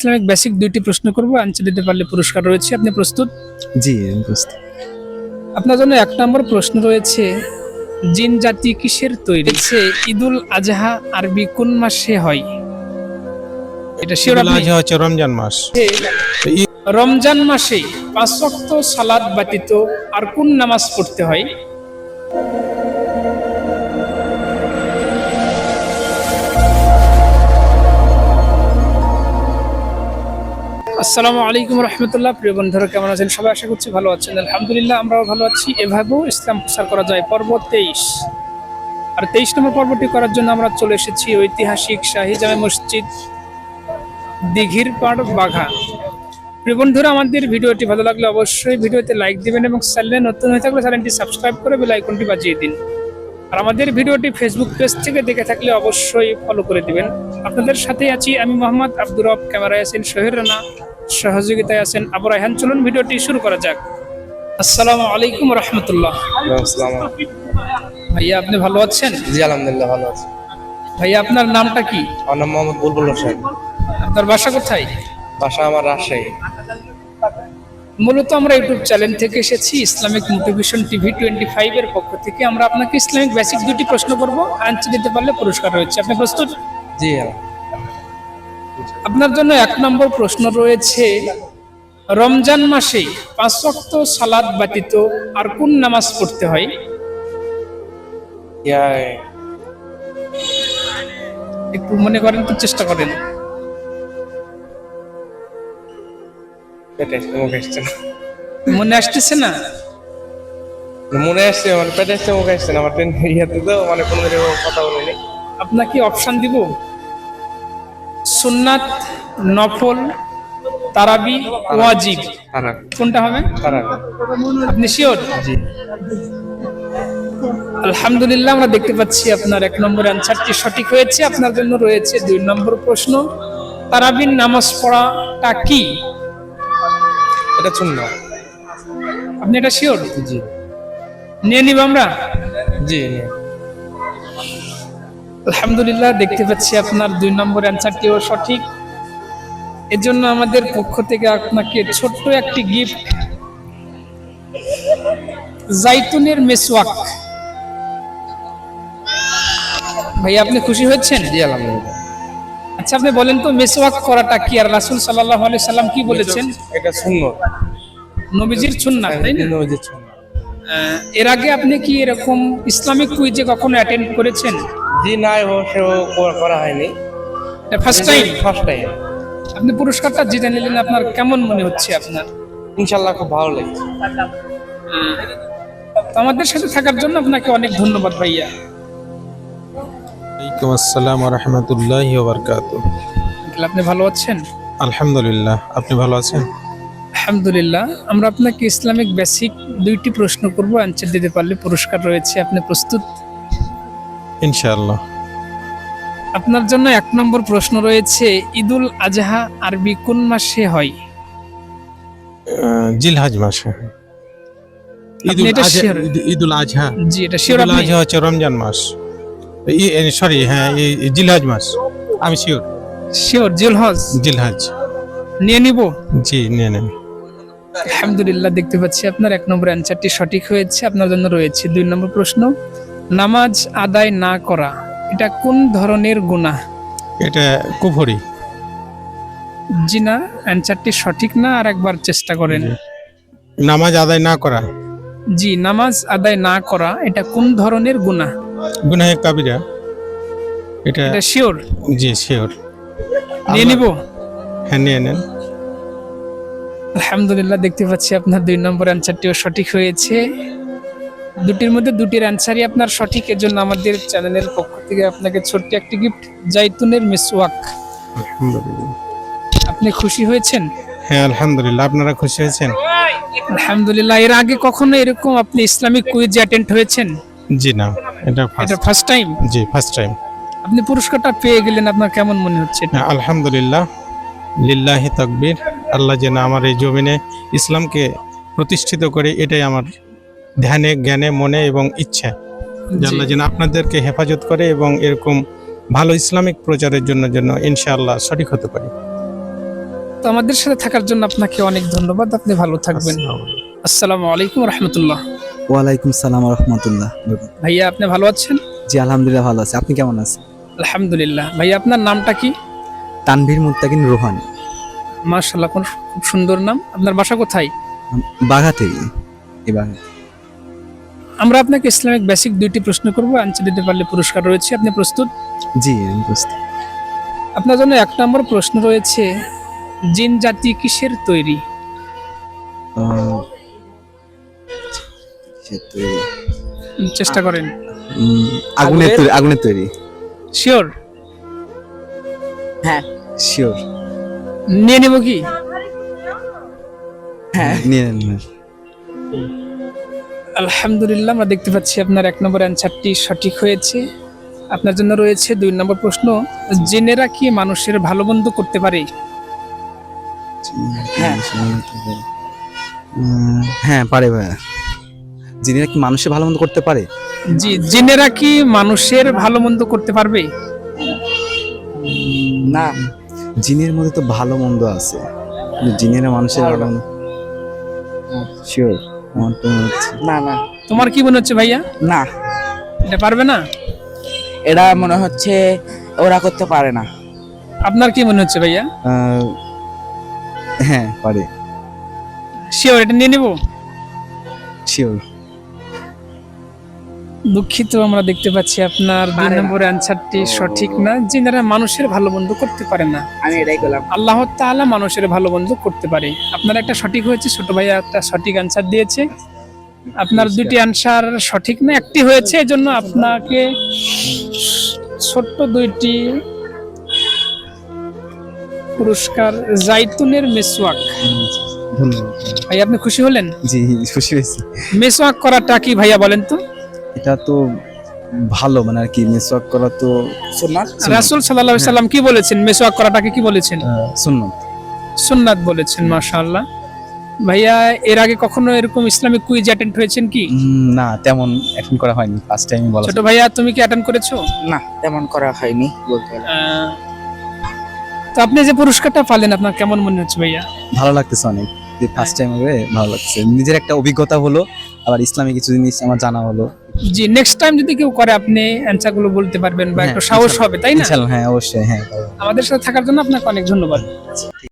Islamic basic দুইটি প্রশ্ন করব আনসার দিতে পারলে পুরস্কার রয়েছে আপনি প্রস্তুত? জি আমি প্রস্তুত। আপনার জন্য এক নম্বর প্রশ্ন রয়েছে জিন জাতি কিসের তৈরি? সে ঈদুল আজহা আরবি কোন মাসে হয়? এটা শিওর আজহা হচ্ছে রমজান মাস। রমজান মাসে পাঁচ ওয়াক্ত সালাদ ব্যতীত আর কোন নামাজ পড়তে হয়? আসসালামু আলাইকুম রহমতুল্লাহ। প্রিয় বন্ধুরা, কেমন আছেন? সবাই আশা করছি ভালো আছেন। আলহামদুলিল্লাহ, আমরাও ভালো আছি। এভাবেও ইসলাম প্রচার করা যায়। পর্ব তেইশ। আর তেইশ নম্বর পর্বটি করার জন্য আমরা চলে এসেছি ঐতিহাসিক শাহী জামে মসজিদ দিঘির পাড় বাঘা। প্রিয় বন্ধুরা, আমাদের ভিডিওটি ভালো লাগলে অবশ্যই ভিডিওতে লাইক দিবেন এবং চ্যানেলে নতুন হয়ে থাকলে চ্যানেলটি সাবস্ক্রাইব করে বেল আইকনটি বাজিয়ে দিন। আর আমাদের ভিডিওটি ফেসবুক পেজ থেকে দেখে থাকলে অবশ্যই ফলো করে দিবেন। আপনাদের সাথে আছি আমি মোহাম্মদ আব্দুর রব, ক্যামেরায় আছেন শহীদ রানা। সহযোগিতায় আছেন আবু রায়হান চলুন ভিডিওটি শুরু করা যাক। আসসালামু আলাইকুম রহমতুল্লাহ। ভাইয়া আপনি ভালো আছেন? জি আলহামদুলিল্লাহ ভালো আছি। ভাইয়া আপনার নামটা কি? আমার নাম মোহাম্মদ বুলবুল হোসেন। আপনার বাসা কোথায়? বাসা আমার রাজশাহী। মূলত আমরা ইউটিউব চ্যানেল থেকে এসেছি Islamic motivation TV twenty five এর পক্ষ থেকে। আমরা আপনাকে ইসলামিক বেসিক দুটি প্রশ্ন করব। আনসার দিতে পারলে পুরস্কার রয়েছে। আপনি প্রস্তুত? জি আপনার জন্য এক নম্বর প্রশ্ন রয়েছে রমজান মাসে পাঁচ ওয়াক্ত সালাদ ব্যতীত আর কোন নামাজ পড়তে হয়? একটু মনে করেন তো চেষ্টা করেন। মনে আসতেছে না? মনে আসছে মানে পেটে আসছে মুখে আসছে না। আমার ট্রেন ইয়াতে তো মানে কোনো কথা বলিনি। আপনাকে অপশন দিব? সুন্নাত নফল তারাবি ওয়াজিব। কোনটা হবে? আপনি শিওর? জি। আলহামদুলিল্লাহ আমরা দেখতে পাচ্ছি আপনার এক নম্বর অ্যান্সারটি সঠিক হয়েছে। আপনার জন্য রয়েছে দুই নম্বর প্রশ্ন। তারাবিন নামাজ পড়াটা কি? এটা শুন না আপনি এটা শিওর? জি। নিয়ে নিব আমরা? জি নিয়ে। আলহামদুলিল্লাহ দেখতে পাচ্ছি আপনার দুই নম্বর অ্যান্সারটিও সঠিক। এর জন্য আমাদের পক্ষ থেকে আপনাকে ছোট্ট একটি গিফট জাইতুনের মেসওয়াক। ভাই আপনি খুশি হয়েছেন? জি আলহামদুলিল্লাহ। আচ্ছা আপনি বলেন তো মেসওয়াক করাটা কি? আর রাসূল সাল্লাল্লাহু আলাইহি সাল্লাম কি বলেছেন? এটা শুনলো নবীজির সুন্নাহ তাই না? নবীজির আহ, এর আগে আপনি কি এরকম ইসলামিক কুইজে কখনো অ্যাটেন্ড করেছেন? জি নাই ও সে করা- হয়নি। ফার্স্ট টাইম ফার্স্ট টাইম আপনি পুরস্কারটা জিতে নিলেন আপনার কেমন মনে হচ্ছে আপনার? ইনশাল্লাহ খুব ভালো লাগছে। তো আমাদের সাথে থাকার জন্য আপনাকে অনেক ধন্যবাদ ভাইয়া। ওয়ালাইকুম আসসালাম রহমতুল্লাহ আপনি ভালো আছেন? আলহামদুলিল্লাহ আপনি ভালো আছেন? আলহামদুলিল্লাহ আমরা আপনাকে ইসলামিক বেসিক দুইটি প্রশ্ন করব। অ্যান্সার দিতে পারলে পুরস্কার রয়েছে আপনি প্রস্তুত? ইনশাআল্লাহ। আপনার জন্য এক নম্বর প্রশ্ন রয়েছে ঈদুল আজহা আরবি কোন মাসে হয়? জিলহাজ মাসে। ঈদুল আজহা ঈদুল আজহা। জি এটা শিওর আপনি আজহা হচ্ছে রমজান মাস। সরি হ্যাঁ জিলহাজ মাস। আমি শিওর শিওর জিলহজ। জিলহাজ। নিয়ে নিব? জি নিয়ে নেন। আলহামদুলিল্লাহ দেখতে পাচ্ছি আপনার এক নম্বর অ্যান্সারটি সঠিক হয়েছে। আপনার জন্য রয়েছে দুই নম্বর প্রশ্ন। নামাজ আদায় না করা এটা কোন ধরনের গুনাহ? এটা কুফরি। জি না অ্যান্সারটি সঠিক না? আর একবার চেষ্টা করেন। নামাজ আদায় না করা। জি নামাজ আদায় না করা এটা কোন ধরনের গুনাহ? গুনাহে কাবিরা। এটা এটা শিওর? জি শিওর। নিয়ে নিব? হ্যাঁ নিয়ে নেন। আলহামদুলিল্লাহ দেখতে পাচ্ছি আপনার দুই নম্বর অ্যান্সারটিও সঠিক হয়েছে। দুটির মধ্যে দুটির অ্যান্সারই আপনার সঠিক এর জন্য আমাদের চ্যানেলের পক্ষ থেকে আপনাকে ছোট্ট একটি গিফট জাইতুনের মিসওয়াক আলহামদুলিল্লাহ। আপনি খুশি হয়েছেন? হ্যাঁ আলহামদুলিল্লাহ। আপনারা খুশি হয়েছেন? আলহামদুলিল্লাহ এর আগে কখনো এরকম আপনি ইসলামিক কুইজ অ্যাটেন্ড হয়েছেন? জি না এটা এটা ফার্স্ট টাইম জি ফার্স্ট টাইম আপনি পুরস্কারটা পেয়ে গেলেন আপনার কেমন মনে হচ্ছে আলহামদুলিল্লাহ। লিল্লাহি তাকবীর। আল্লাহ যেন আমার এই জমিনে ইসলামকে প্রতিষ্ঠিত করে এটাই আমার ধ্যানে জ্ঞানে মনে এবং ইচ্ছা। আল্লাহ যেন আপনাদেরকে হেফাজত করে এবং এরকম ভালো ইসলামিক প্রচারের জন্য জন্য ইনশাআল্লাহ সঠিক হতে পারি। তো আমাদের সাথে থাকার জন্য আপনাকে অনেক ধন্যবাদ। আপনি ভালো থাকবেন। আসসালামু আলাইকুম। রহমতুল্লাহ। ওয়ালাইকুম সালাম রহমতুল্লাহ। ভাইয়া আপনি ভালো আছেন? জি আলহামদুলিল্লাহ ভালো আছি। আপনি কেমন আছেন? আলহামদুলিল্লাহ। ভাইয়া আপনার নামটা কি? তানভীর মুত্তাকিন রোহান। মাশাল্লাহ কোন খুব সুন্দর নাম। আপনার বাসা কোথায়? বাঘাতে এই বাঘা আমরা আপনাকে ইসলামিক বেসিক দুইটি প্রশ্ন করব। আনসার দিতে পারলে পুরস্কার রয়েছে। আপনি প্রস্তুত? জি আমি প্রস্তুত। আপনার জন্য এক নম্বর প্রশ্ন রয়েছে জিন জাতি কিসের তৈরি? চেষ্টা করেন। আগুনের তৈরি আগুনের তৈরি। শিওর হ্যাঁ। শিওর নিয়ে নেব কি? হ্যাঁ। নিয়ে ভাই। আলহামদুলিল্লাহ আমরা দেখতে পাচ্ছি আপনার এক নম্বর অ্যান্সারটি সঠিক হয়েছে। আপনার জন্য রয়েছে দুই নম্বর প্রশ্ন জেনেরা কি মানুষের ভালো মন্দ করতে পারে। হ্যাঁ। হ্যাঁ পারে ভাইয়া। যিনি কি মানুষের ভালো মন্দ করতে পারে? জি জিনেরা কি মানুষের ভালো মন্দ করতে পারবে। না জিনের মধ্যে তো ভালো মন্দ আছে। জিনেরা মানুষের ভালো মন্দ শিওর আমার তো মনে হচ্ছে না না। তোমার কি মনে হচ্ছে ভাইয়া? না। এটা পারবে না? এটা মনে হচ্ছে ওরা করতে পারে না। আপনার কি মনে হচ্ছে ভাইয়া? আহ, হ্যাঁ পারে। শিওর এটা নিয়ে নেব? শিওর দুঃখিত আমরা দেখতে পাচ্ছি আপনার দুই পারে না। নম্বর অ্যান্সারটি সঠিক না জিনেরা মানুষের ভালো বন্ধু করতে পারে না। আমি এটাই করলাম। আল্লাহ তাআলা মানুষের ভালো বন্ধু করতে পারে। আপনার একটা সঠিক হয়েছে ছোট ভাইয়া একটা সঠিক অ্যান্সার দিয়েছে। আপনার দুটি অ্যান্সার সঠিক না একটি হয়েছে এজন্য আপনাকে ছোট্ট দুইটি পুরস্কার জাইতুনের মেসওয়াক। ধন্যবাদ। ভাই আপনি খুশি হলেন? জি খুশি হয়েছি। মেসওয়াক করাটা কি ভাইয়া বলেন তো? এটা তো ভালো মানে আর কি মিসওয়াক করা তো সুন্নাত। রাসূল সাল্লাল্লাহু আলাইহি সাল্লাম কি বলেছেন? মেসওয়াক করাটাকে কি বলেছেন? সুন্নত। সুন্নাত বলেছেন মাশাআল্লাহ। ভাইয়া এর আগে কখনো এরকম ইসলামিক কুইজ অ্যাটেন্ড হয়েছেন কি? না তেমন অ্যাটেন্ড করা হয়নি ফার্স্ট টাইম বলা ছোট ভাইয়া তুমি কি অ্যাটেন্ড করেছ? না তেমন করা হয়নি বলতে গেলে। তো আপনি যে পুরস্কারটা পালেন আপনার কেমন মনে হচ্ছে ভাইয়া? ভালো লাগতেছে অনেক যে ফার্স্ট টাইম হবে ভালো লাগছে নিজের একটা অভিজ্ঞতা হলো আবার ইসলামী কিছু জিনিস আমার জানা হলো। জি নেক্সট টাইম যদি কেউ করে আপনি অ্যান্সারগুলো বলতে পারবেন বা হ্যাঁ, একটু সাহস হবে তাই না? হ্যাঁ অবশ্যই হ্যাঁ আমাদের সাথে থাকার জন্য আপনাকে অনেক ধন্যবাদ।